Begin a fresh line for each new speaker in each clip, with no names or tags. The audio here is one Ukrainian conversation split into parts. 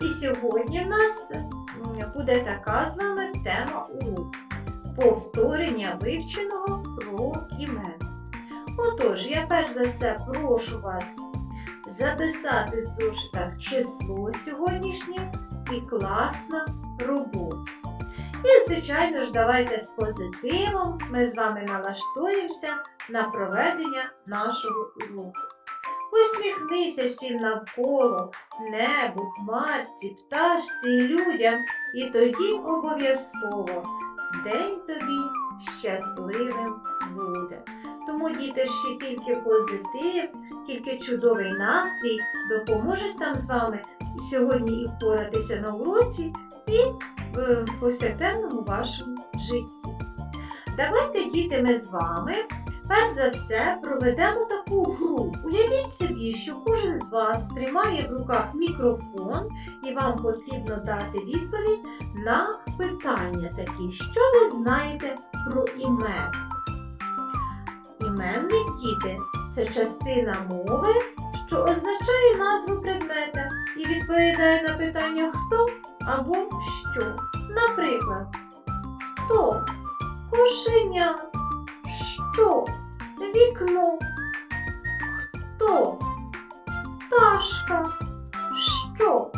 І сьогодні в нас буде така з вами тема уроку повторення вивченого про імен. Отож, я перш за все прошу вас записати в зошитах число сьогоднішнє і класна робота. І, звичайно ж, давайте з позитивом ми з вами налаштуємося на проведення нашого уроку. Усміхнися всім навколо, небу, хмарці, пташці і людям, і тоді обов'язково день тобі щасливим буде. Тому, діти, ще тільки позитив, тільки чудовий настрій допоможуть нам з вами сьогодні і впоратися на уроці, і в повсякденному вашому житті. Давайте, діти, ми з вами перш за все проведемо таку гру. Уявіть собі, що кожен з вас тримає в руках мікрофон і вам потрібно дати відповідь на питання такі, що ви знаєте про імен. Іменник діти це частина мови, що означає назву предмета і відповідає на питання хто або що. Наприклад, хто? Кошеня. Що? Вікно. Хто? Пташка. Що?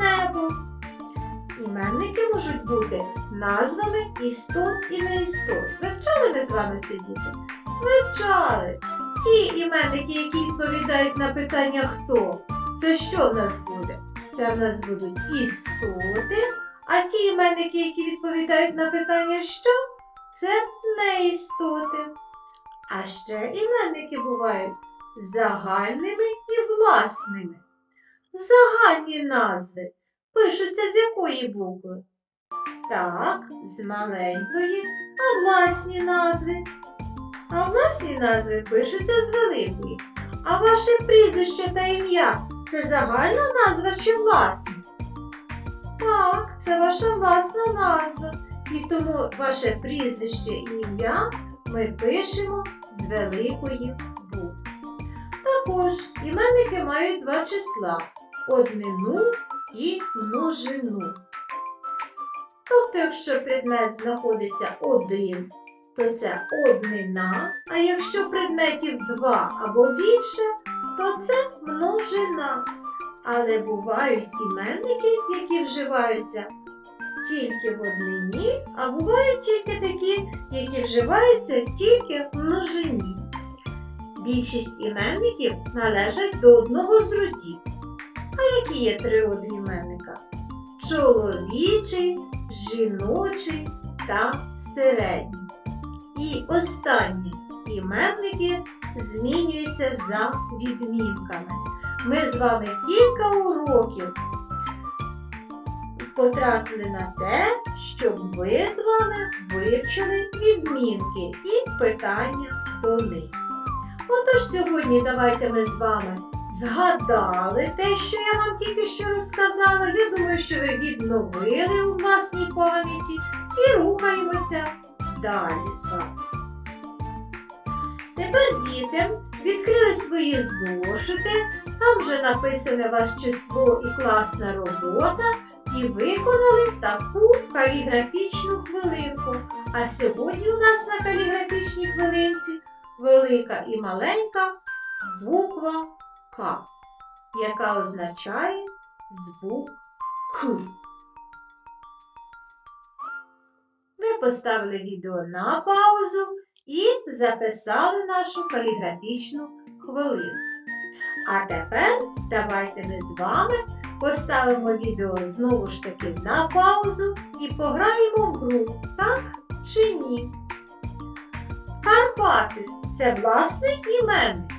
Небо. Іменники можуть бути назвами істот і неістот. Вивчали ми з вами це діти? Вивчали. Ті іменники, які відповідають на питання хто, це що в нас буде? Це в нас будуть істоти, а ті іменники, які відповідають на питання що, це неістоти. А ще іменники бувають загальними і власними. Загальні назви пишуться з якої букви? Так, з маленької, а власні назви. А власні назви пишуться з великої. А ваше прізвище та ім'я це загальна назва чи власна? Так, це ваша власна назва. І тому ваше прізвище і ім'я ми пишемо з великої букви. Також іменники мають два числа однину і множину. Тобто, якщо предмет знаходиться один, то це однина, а якщо предметів два або більше, то це множина. Але бувають іменники, які вживаються тільки в однині, а бувають тільки такі, які вживаються тільки в множині. Більшість іменників належать до одного з родів. А які є три роди іменника? Чоловічий, жіночий та середній. І останні іменники змінюються за відмінками. Ми з вами кілька уроків потратили на те, щоб ви з вами вивчили відмінки і питання до них. Отож сьогодні давайте ми з вами згадали те, що я вам тільки що розказала. Я думаю, що ви відновили у власній пам'яті і рухаємося далі з вами. Тепер діти відкрили свої зошити, там вже написане вас число і класна робота, і виконали таку каліграфічну хвилинку. А сьогодні у нас на каліграфічній хвилинці велика і маленька буква К, яка означає звук К. Ви поставили відео на паузу і записали нашу каліграфічну хвилину. А тепер давайте ми з вами поставимо відео знову ж таки на паузу і пограємо в гру, так чи ні. Карпати це власний іменник.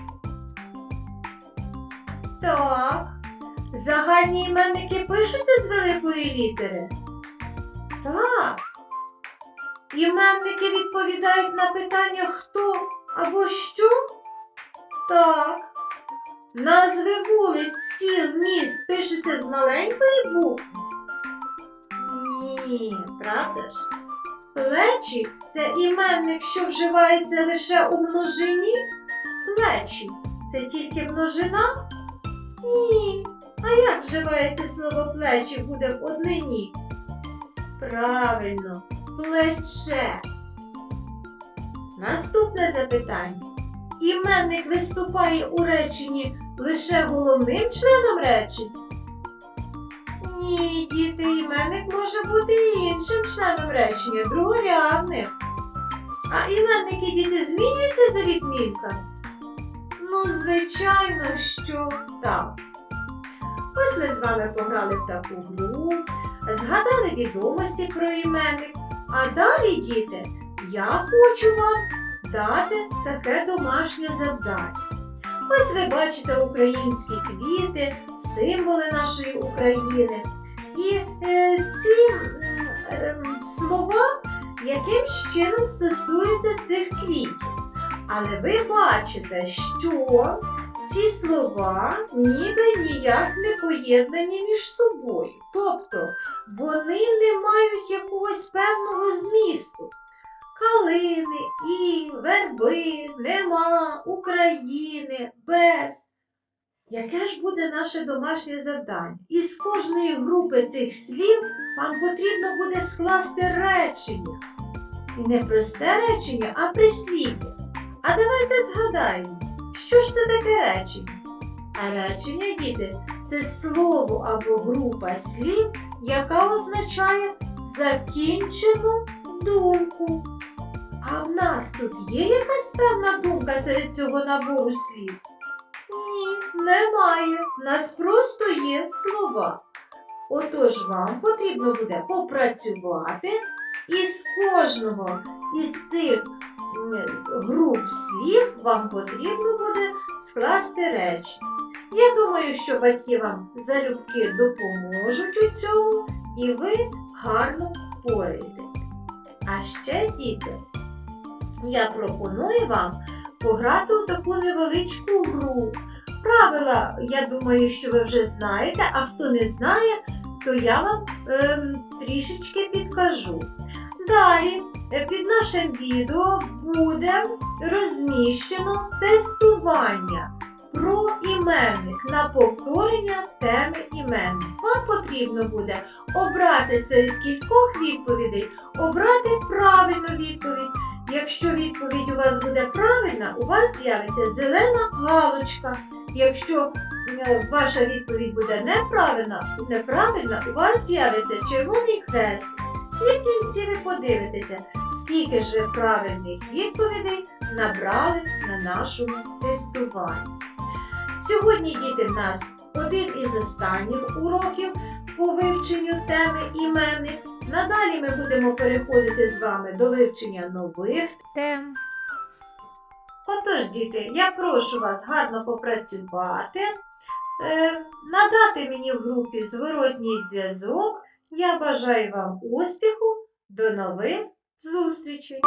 Так. Загальні іменники пишуться з великої літери. Так. Іменники відповідають на питання хто або що? Так. Назви вулиць, сіл, міст пишуться з маленької букви? Ні, правда ж? Плечі це іменник, що вживається лише у множині? Плечі це тільки множина? Ні. А як вживається слово плечі буде в однині? Правильно, плече. Наступне запитання. Іменник виступає у реченні лише головним членом речення? Ні, діти, іменник може бути іншим членом речення, другорядним. А іменники діти змінюються за відмінками? Ну, звичайно, що так. Ось ми з вами пограли в таку гру, згадали відомості про іменник. А далі, діти, я хочу вам дати таке домашнє завдання. Ось ви бачите українські квіти, символи нашої України. І е, ці слова якимсь чином стосуються цих квітів. Але ви бачите, що ці слова ніби ніяк не поєднані між собою. Тобто вони не мають якогось певного змісту. Калини, і, верби, нема, України, без. Яке ж буде наше домашнє завдання? Із кожної групи цих слів вам потрібно буде скласти речення. І не просте речення, а прислів'я. А давайте згадаємо, що ж це таке речення? А речення, діти, це слово або група слів, яка означає закінчену думку. А в нас тут є якась певна думка серед цього набору слів? Ні, немає. В нас просто є слова. Отож вам потрібно буде попрацювати і з кожного із цих груп слів вам потрібно буде скласти речі. Я думаю, що батьки вам залюбки допоможуть у цьому, і ви гарно впораєтесь. А ще, діти, я пропоную вам пограти у таку невеличку гру. Правила, я думаю, що ви вже знаєте, а хто не знає, то я вам ем, трішечки підкажу. Далі е, під нашим відео буде розміщено тестування про іменник на повторення теми іменник. Вам потрібно буде обрати серед кількох відповідей, обрати правильну відповідь. Якщо відповідь у вас буде правильна, у вас з'явиться зелена галочка. Якщо е, ваша відповідь буде неправильна, неправильна, у вас з'явиться червоний хрест. І в кінці ви подивитеся, скільки ж правильних відповідей набрали на нашому тестуванні. Сьогодні діти в нас один із останніх уроків по вивченню теми іменник. Надалі ми будемо переходити з вами до вивчення нових тем. Отож, діти, я прошу вас гарно попрацювати, е, надати мені в групі зворотній зв'язок. Я бажаю вам успіху. До нових зустрічей!